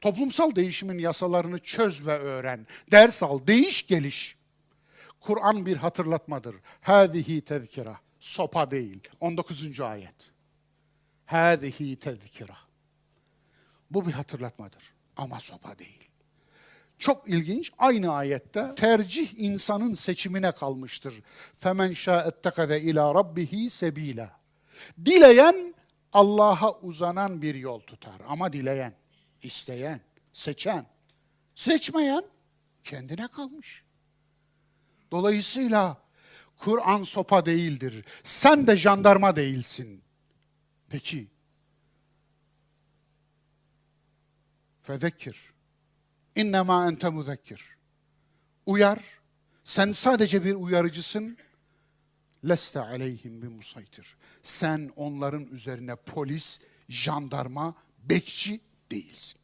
Toplumsal değişimin yasalarını çöz ve öğren. Ders al, değiş geliş. Kur'an bir hatırlatmadır. Hâzihi tezkira. Sopa değil. 19. ayet. Hâzihi tezkira. Bu bir hatırlatmadır ama sopa değil. Çok ilginç aynı ayette tercih insanın seçimine kalmıştır. Femen şa'ettekade ila rabbihi sebila. Dileyen Allah'a uzanan bir yol tutar ama dileyen, isteyen, seçen, seçmeyen kendine kalmış. Dolayısıyla Kur'an sopa değildir. Sen de jandarma değilsin. Peki Fezekkir. İnnemâ ente muzekkir. Uyar. Sen sadece bir uyarıcısın. Leste aleyhim bir musaytir. Sen onların üzerine polis, jandarma, bekçi değilsin.